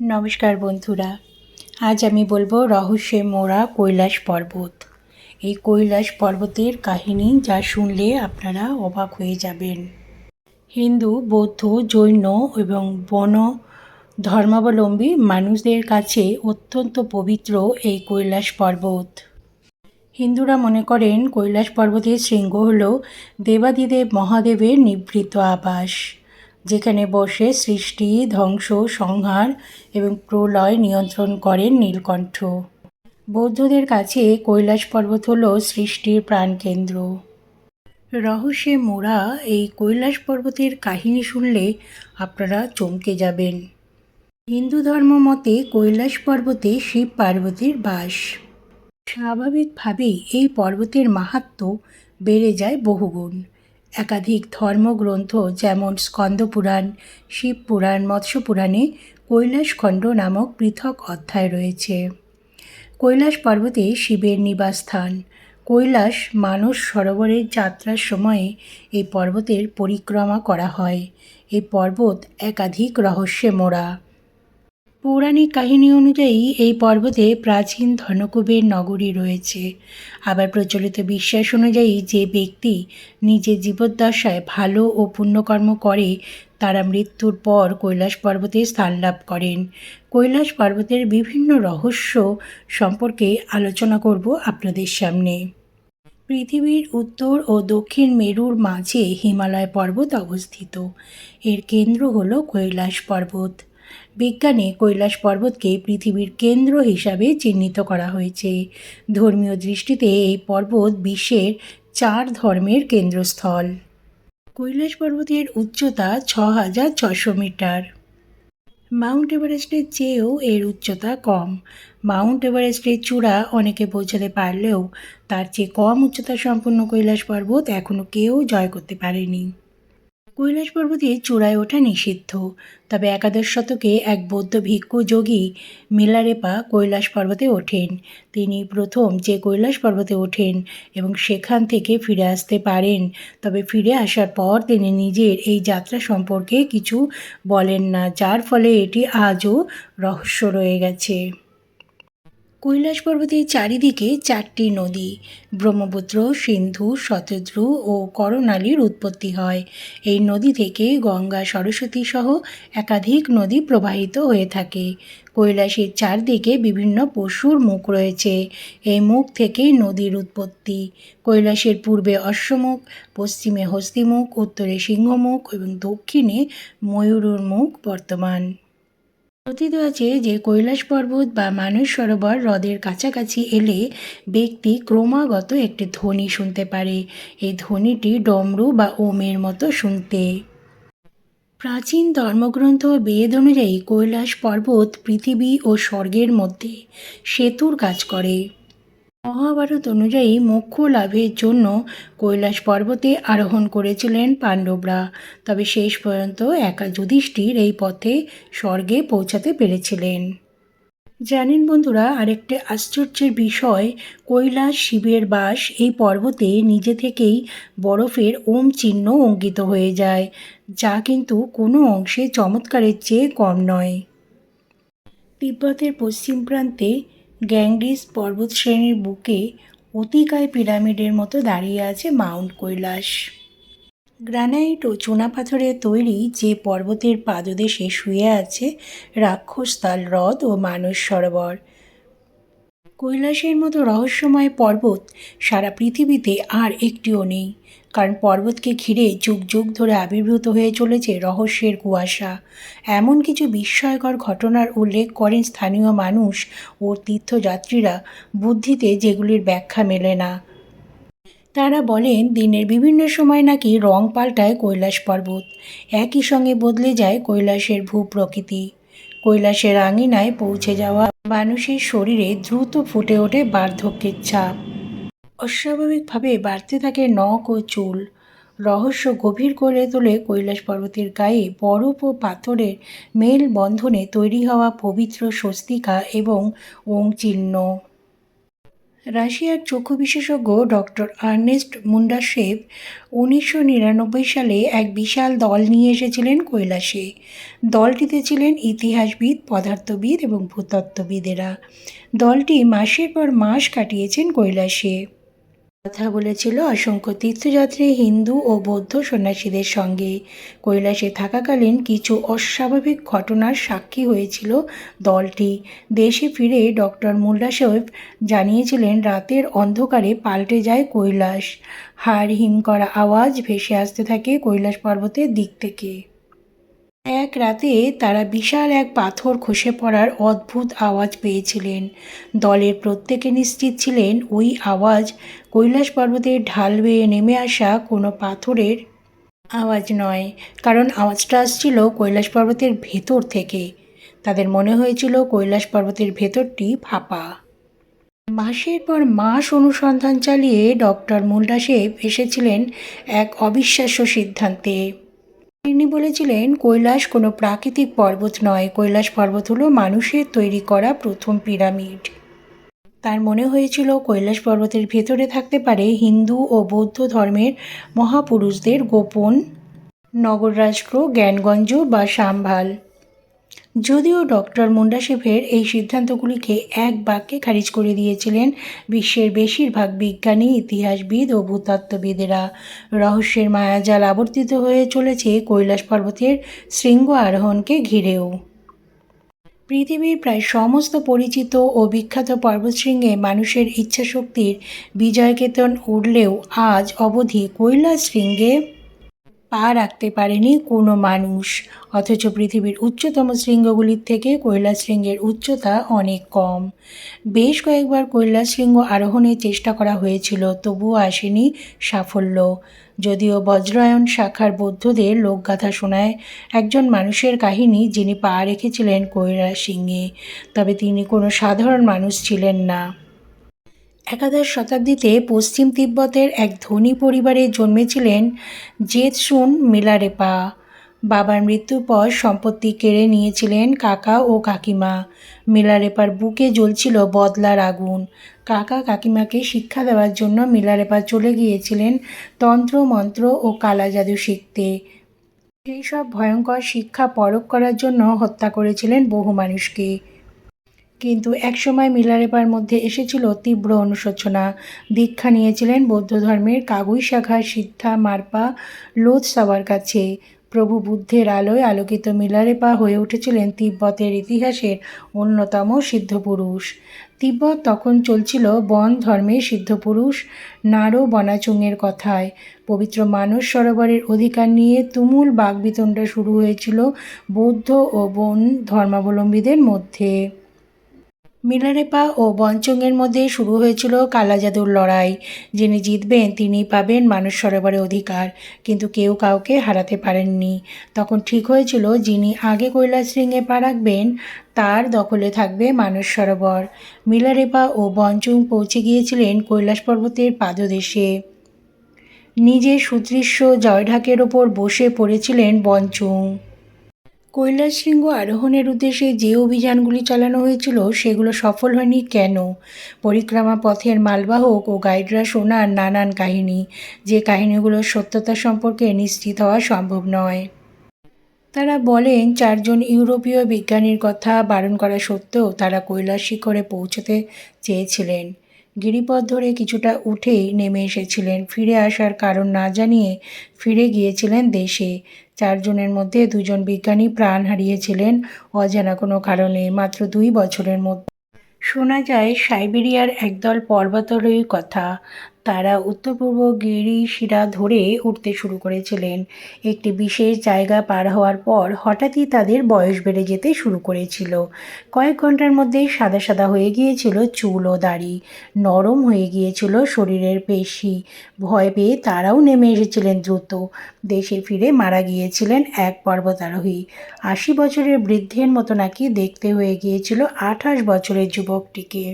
নমস্কার বন্ধুরা, আজ আমি বলব রহস্যে মোড়া কৈলাস পর্বত। এই কৈলাস পর্বতের কাহিনী যা শুনলে আপনারা অবাক হয়ে যাবেন। হিন্দু, বৌদ্ধ, জৈন এবং বন ধর্মাবলম্বী মানুষদের কাছে অত্যন্ত পবিত্র এই কৈলাস পর্বত। হিন্দুরা মনে করেন কৈলাস পর্বতের শৃঙ্গ হল দেবাদিদেব মহাদেবের নিভৃত আবাস। যেখানে বসে সৃষ্টি, ধ্বংস, সংহার এবং প্রলয় নিয়ন্ত্রণ করেন নীলকণ্ঠ। বৌদ্ধদের কাছে কৈলাস পর্বত হল সৃষ্টির প্রাণকেন্দ্র। রহস্যে মোড়া এই কৈলাস পর্বতের কাহিনী শুনলে আপনারা চমকে যাবেন। হিন্দু ধর্ম মতে কৈলাস পর্বতে শিব পার্বতীর বাস। স্বাভাবিকভাবেই এই পর্বতের মাহাত্ম বেড়ে যায় বহুগুণ। একাধিক ধর্মগ্রন্থ যেমন স্কন্দপুরাণ শিবপুরাণ মৎস্যপুরাণে কৈলাসখণ্ড নামক পৃথক অধ্যায় রয়েছে। কৈলাস পর্বতে শিবের নিবাসস্থান। কৈলাস মানস সরোবরের যাত্রার সময়ে এই পর্বতের পরিক্রমা করা হয়। এই পর্বত একাধিক রহস্যে মোড়া। পৌরাণিক কাহিনী অনুযায়ী এই পর্বতে প্রাচীন ধনকুবের নগরী রয়েছে। আবার প্রচলিত বিশ্বাস অনুযায়ী যে ব্যক্তি নিজের জীবদ্দশায় ভালো ও পুণ্যকর্ম করে, তারা মৃত্যুর পর কৈলাস পর্বতে স্থান লাভ করেন। কৈলাস পর্বতের বিভিন্ন রহস্য সম্পর্কে আলোচনা করব আপনাদের সামনে। পৃথিবীর উত্তর ও দক্ষিণ মেরুর মাঝে হিমালয় পর্বত অবস্থিত। এর কেন্দ্র হল কৈলাস পর্বত। বিজ্ঞানে কৈলাস পর্বতকে পৃথিবীর কেন্দ্র হিসাবে চিহ্নিত করা হয়েছে। ধর্মীয় দৃষ্টিতে এই পর্বত বিশ্বের চার ধর্মের কেন্দ্রস্থল। কৈলাস পর্বতের উচ্চতা ছ হাজার ছশো মিটার। মাউন্ট এভারেস্টের চেয়েও এর উচ্চতা কম। মাউন্ট এভারেস্টের চূড়া অনেকে পৌঁছাতে পারলেও তার চেয়ে কম উচ্চতা সম্পন্ন কৈলাস পর্বত এখনও কেউ জয় করতে পারেনি। কৈলাস পর্বতে চূড়ায় ওঠা নিষিদ্ধ। তবে একাদশ শতকে এক বৌদ্ধ ভিক্ষু যোগী মিলারেপা কৈলাস পর্বতে ওঠেন। তিনি প্রথম যে কৈলাস পর্বতে ওঠেন এবং সেখান থেকে ফিরে আসতে পারেন। তবে ফিরে আসার পর তিনি নিজের এই যাত্রা সম্পর্কে কিছু বলেন না, যার ফলে এটি আজও রহস্য রয়ে গেছে। কৈলাস পর্বতের চারিদিকে চারটি নদী, ব্রহ্মপুত্র, সিন্ধু, শতদ্রু ও করণালীর উৎপত্তি হয়। এই নদী থেকে গঙ্গা, সরস্বতী সহ একাধিক নদী প্রবাহিত হয়ে থাকে। কৈলাসের চারদিকে বিভিন্ন পশুর মুখ রয়েছে। এই মুখ থেকেই নদীর উৎপত্তি। কৈলাসের পূর্বে অশ্বমুখ, পশ্চিমে হস্তিমুখ, উত্তরে সিংহমুখ এবং দক্ষিণে ময়ূরুর মুখ বর্তমান। কথিত আছে যে কৈলাস পর্বত বা মানস সরোবর হ্রদের কাছাকাছি এলে ব্যক্তি ক্রমাগত একটি ধ্বনি শুনতে পারে। এই ধ্বনিটি ডমরু বা ওমের মতো শুনতে। প্রাচীন ধর্মগ্রন্থ বেদ অনুযায়ী কৈলাস পর্বত পৃথিবী ও স্বর্গের মধ্যে সেতুর কাজ করে। মহাভারত অনুযায়ী মোক্ষ লাভের জন্য কৈলাস পর্বতে আরোহণ করেছিলেন পাণ্ডবরা। তবে শেষ পর্যন্ত একা যুধিষ্ঠির এই পথে স্বর্গে পৌঁছাতে পেরেছিলেন। জানেন বন্ধুরা, আরেকটি আশ্চর্যের বিষয়, কৈলাস শিবের বাস এই পর্বতে নিজে থেকেই বরফের ওম চিহ্ন অঙ্কিত হয়ে যায়, যা কিন্তু কোনো অংশে চমৎকারের চেয়ে কম নয়। তিব্বতের পশ্চিম প্রান্তে গ্যাংডিস পর্বতশ্রেণীর বুকে অতিকায় পিরামিডের মতো দাঁড়িয়ে আছে মাউন্ট কৈলাস। গ্রানাইট ও চুনাপাথরের তৈরি যে পর্বতের পাদদেশে শুয়ে আছে রাক্ষসতাল হ্রদ ও মানস সরোবর। কৈলাসের মতো রহস্যময় পর্বত সারা পৃথিবীতে আর একটিও নেই। কারণ পর্বতকে ঘিরে যুগ যুগ ধরে আবির্ভূত হয়ে চলেছে রহস্যের কুয়াশা। এমন কিছু বিস্ময়কর ঘটনার উল্লেখ করেন স্থানীয় মানুষ ও তীর্থযাত্রীরা বুদ্ধিতে যেগুলির ব্যাখ্যা মেলে না। তারা বলেন, দিনের বিভিন্ন সময় নাকি রং পাল্টায় কৈলাস পর্বত। একই সঙ্গে বদলে যায় কৈলাসের ভূপ্রকৃতি। কৈলাসের আঙিনায় পৌঁছে যাওয়া মানুষের শরীরে দ্রুত ফুটে ওঠে বার্ধক্যের ছাপ। অস্বাভাবিকভাবে বাড়তে থাকে নখ ও চুল। রহস্য গভীর করে তোলে কৈলাস পর্বতের গায়ে বরফ ও পাথরের মেল বন্ধনে তৈরি হওয়া পবিত্র স্বস্তিকা এবং ওং চিহ্ন। রাশিয়ার চক্ষু বিশেষজ্ঞ ডক্টর আর্নেস্ট মুন্ডাশেভ উনিশশো নিরানব্বই সালে এক বিশাল দল নিয়ে এসেছিলেন কৈলাসে। দলটিতে ছিলেন ইতিহাসবিদ, পদার্থবিদ এবং ভূতত্ত্ববিদেরা। দলটি মাসের পর মাস কাটিয়েছেন কৈলাসে। কথা বলেছিল অসংখ্য তীর্থযাত্রী, হিন্দু ও বৌদ্ধ সন্ন্যাসীদের সঙ্গে। কৈলাসে থাকাকালীন কিছু অস্বাভাবিক ঘটনার সাক্ষী হয়েছিল দলটি। দেশে ফিরে ডক্টর মোল্লা সাহেব জানিয়েছিলেন, রাতের অন্ধকারে পাল্টে যায় কৈলাস। হাড় হিম করা আওয়াজ ভেসে আসতে থাকে কৈলাস পর্বতের দিক থেকে। এক রাতে তারা বিশাল এক পাথর খসে পড়ার অদ্ভুত আওয়াজ পেয়েছিলেন। দলের প্রত্যেকে নিশ্চিত ছিলেন, ওই আওয়াজ কৈলাস পর্বতের ঢাল বেয়ে নেমে আসা কোনো পাথরের আওয়াজ নয়, কারণ আওয়াজটা আসছিল কৈলাস পর্বতের ভেতর থেকে। তাদের মনে হয়েছিল কৈলাস পর্বতের ভেতরটি ফাঁপা। মাসের পর মাস অনুসন্ধান চালিয়ে ডক্টর মুন্ডাসেব এসেছিলেন এক অবিশ্বাস্য সিদ্ধান্তে। তিনি বলেছিলেন, কৈলাস কোনো প্রাকৃতিক পর্বত নয়। কৈলাস পর্বত হলো মানুষের তৈরি করা প্রথম পিরামিড। তার মনে হয়েছিল, কৈলাস পর্বতের ভেতরে থাকতে পারে হিন্দু ও বৌদ্ধ ধর্মের মহাপুরুষদের গোপন নগররাষ্ট্র, জ্ঞানগঞ্জ বা সাম্ভাল। যদিও ডক্টর মুন্ডাশেফের এই সিদ্ধান্তগুলিকে এক বাক্যে খারিজ করে দিয়েছিলেন বিশ্বের বেশিরভাগ বিজ্ঞানী, ইতিহাসবিদ ও ভূতত্ত্ববিদেরা। রহস্যের মায়াজাল আবর্তিত হয়ে চলেছে কৈলাস পর্বতের শৃঙ্গ আরোহণকে ঘিরেও। পৃথিবীর প্রায় সমস্ত পরিচিত ও বিখ্যাত পর্বতশৃঙ্গে মানুষের ইচ্ছাশক্তির বিজয়কেতন উঠলেও আজ অবধি কৈলাস শৃঙ্গে পা রাখতে পারেনি কোনো মানুষ। অথচ পৃথিবীর উচ্চতম শৃঙ্গগুলির থেকে কৈলাস শৃঙ্গের উচ্চতা অনেক কম। বেশ কয়েকবার কৈলাস শৃঙ্গ আরোহণের চেষ্টা করা হয়েছিল, তবুও আসেনি সাফল্য। যদিও বজ্রায়ন শাখার বৌদ্ধদের লোকগাথা শোনায় একজন মানুষের কাহিনী যিনি পা রেখেছিলেন কৈলাস সিংহে তবে তিনি কোনো সাধারণ মানুষ ছিলেন না। একাদশ শতাব্দীতে পশ্চিম তিব্বতের এক ধনী পরিবারে জন্মেছিলেন জেতসুন মিলারেপা। বাবার মৃত্যুর পর সম্পত্তি কেড়ে নিয়েছিলেন কাকা ও কাকিমা। মিলারেপার বুকে জ্বলছিল বদলার আগুন। কাকা কাকিমাকে শিক্ষা দেওয়ার জন্য মিলারেপা চলে গিয়েছিলেন তন্ত্র মন্ত্র ও কালা জাদু শিখতে। সেই সব ভয়ঙ্কর শিক্ষা পরখ করার জন্য হত্যা করেছিলেন বহু মানুষকে। কিন্তু একসময় মিলারেপার মধ্যে এসেছিল তীব্র অনুশোচনা। দীক্ষা নিয়েছিলেন বৌদ্ধ ধর্মের কাগুই শাখা সিদ্ধা মারপা লোধ সাবার কাছে। প্রভু বুদ্ধের আলোয় আলোকিত মিলারেপা হয়ে উঠেছিলেন তিব্বতের ইতিহাসের অন্যতম সিদ্ধপুরুষ। তিব্বত তখন চলছিল বন ধর্মের সিদ্ধপুরুষ নারো বনাচুংয়ের কথায়। পবিত্র মানস সরোবরের অধিকার নিয়ে তুমুল বাগবিতণ্ডা শুরু হয়েছিল বৌদ্ধ ও বন ধর্মাবলম্বীদের মধ্যে। মিলারেপা ও বনচংয়ের মধ্যে শুরু হয়েছিল কালাজাদুর লড়াই। যিনি জিতবেন তিনি পাবেন মানুষ সরোবরে অধিকার, কিন্তু কেউ কাউকে হারাতে পারেননি। তখন ঠিক হয়েছিল, যিনি আগে কৈলাস রিংয়ে পা রাখবেন, তার দখলে থাকবে মানস সরোবর। মিলারেপা ও বনচুং পৌঁছে গিয়েছিলেন কৈলাস পর্বতের পাদদেশে। নিজের সুদৃশ্য জয়ঢাকের ওপর বসে পড়েছিলেন বনচুং। কৈলাস শৃঙ্গ আরোহণের উদ্দেশ্যে যে অভিযানগুলি চালানো হয়েছিল, সেগুলো সফল হয়নি কেন? পরিক্রমা পথের মালবাহক ও গাইডরা শোনার নানান কাহিনী, যে কাহিনীগুলোর সত্যতা সম্পর্কে নিশ্চিত হওয়া সম্ভব নয়। তারা বলেন, চারজন ইউরোপীয় বিজ্ঞানীর কথা বারণ করা সত্ত্বেও তারা কৈলাস শিখরে পৌঁছতে চেয়েছিলেন। গিরিপথ ধরে কিছুটা উঠেই নেমে এসেছিলেন। ফিরে আসার কারণ না জানিয়ে ফিরে গিয়েছিলেন দেশে। চারজনের মধ্যে দুজন বিজ্ঞানী প্রাণ হারিয়েছিলেন অজানা কোনো কারণে মাত্র দুই বছরের মধ্যে। শোনা যায়, সাইবেরিয়ার একদল পর্বতারোহীর কথা। তারা উত্তর পূর্ব গিরিশিরা ধরে উঠতে শুরু করেছিলেন। একটি বিশেষ জায়গা পার হওয়ার পর হঠাৎই তাদের বয়স বেড়ে যেতে শুরু করেছিল। কয়েক ঘণ্টার মধ্যেই সাদা সাদা হয়ে গিয়েছিল চুল ও দাড়ি, নরম হয়ে গিয়েছিল শরীরের পেশি। ভয় পেয়ে তারাও নেমে এসেছিলেন দ্রুত। দেশে ফিরে মারা গিয়েছিলেন এক পর্বতারোহী। আশি বছরের বৃদ্ধের মতো নাকি দেখতে হয়ে গিয়েছিল আঠাশ বছরের যুবকটিকে।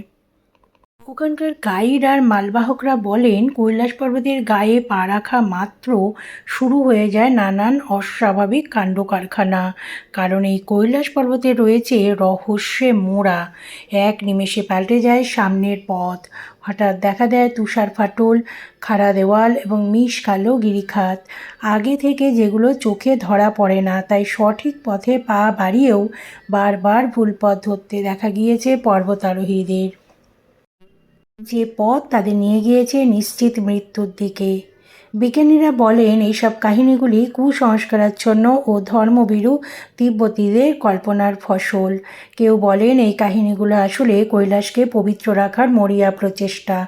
ওখানকার গাইড আর মালবাহকরা বলেন, কৈলাস পর্বতের গায়ে পা রাখা মাত্র শুরু হয়ে যায় নানান অস্বাভাবিক কাণ্ড কারখানা কারণ এই কৈলাস পর্বতে রয়েছে রহস্যে মোড়া। এক নিমেষে পাল্টে যায় সামনের পথ। হঠাৎ দেখা দেয় তুষার ফাটল, খাড়া দেওয়াল এবং মিশ কালো গিরিখাত। আগে থেকে যেগুলো চোখে ধরা পড়ে না, তাই সঠিক পথে পা বাড়িয়েও বারবার ভুল পথ ধরতে দেখা গিয়েছে পর্বতারোহীদের। যে পথ তাদের নিয়ে গিয়েছে নিশ্চিত মৃত্যুর দিকে। বিজ্ঞানীরা বলেন, এইসব কাহিনীগুলি কুসংস্কারাচ্ছন্ন ও ধর্মভীরু তিব্বতীদের কল্পনার ফসল। কেউ বলেন, এই কাহিনীগুলো আসলে কৈলাসকে পবিত্র রাখার মরিয়া প্রচেষ্টা।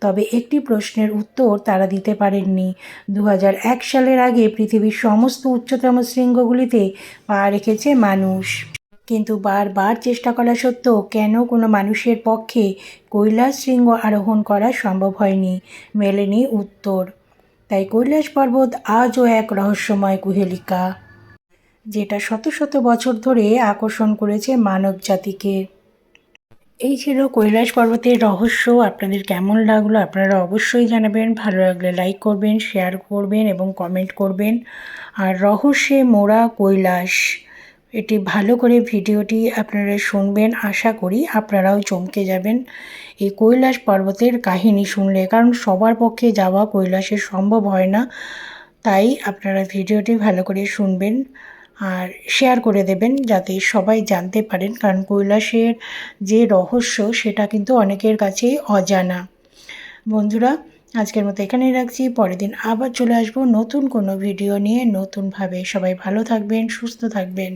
তবে একটি প্রশ্নের উত্তর তারা দিতে পারেননি। দু সালের আগে পৃথিবীর সমস্ত উচ্চতম শৃঙ্গগুলিতে পা রেখেছে মানুষ। কিন্তু বারবার চেষ্টা করা সত্ত্বেও কেন কোনো মানুষের পক্ষে কৈলাস শৃঙ্গ আরোহণ করা সম্ভব হয়নি? মেলেনি উত্তর। তাই কৈলাস পর্বত আজও এক রহস্যময় কুহেলিকা, যেটা শত শত বছর ধরে আকর্ষণ করেছে মানব জাতিকে। এই ছিল কৈলাস পর্বতের রহস্য। আপনাদের কেমন লাগল আপনারা অবশ্যই জানাবেন। ভালো লাগলে লাইক করবেন শেয়ার করবেন এবং কমেন্ট করবেন। আর রহস্যে মোড়া কৈলাস। এটি ভালো করে ভিডিওটি আপনারা শুনবেন। আশা করি আপনারাও চমকে যাবেন। এই কৈলাস পর্বতের কাহিনী শুনলে, কারণ সবার পক্ষে যাওয়া কৈলাসে সম্ভব হয় না, তাই আপনারা ভিডিওটি ভালো করে শুনবেন আর শেয়ার করে দেবেন যাতে সবাই জানতে পারেন, কারণ কৈলাসের যে রহস্য সেটা কিন্তু অনেকের কাছেই অজানা। বন্ধুরা, আজকের মতো এখানেই রাখছি। পরের দিন আবার চলে আসব নতুন কোনো ভিডিও নিয়ে। নতুনভাবে সবাই ভালো থাকবেন, সুস্থ থাকবেন।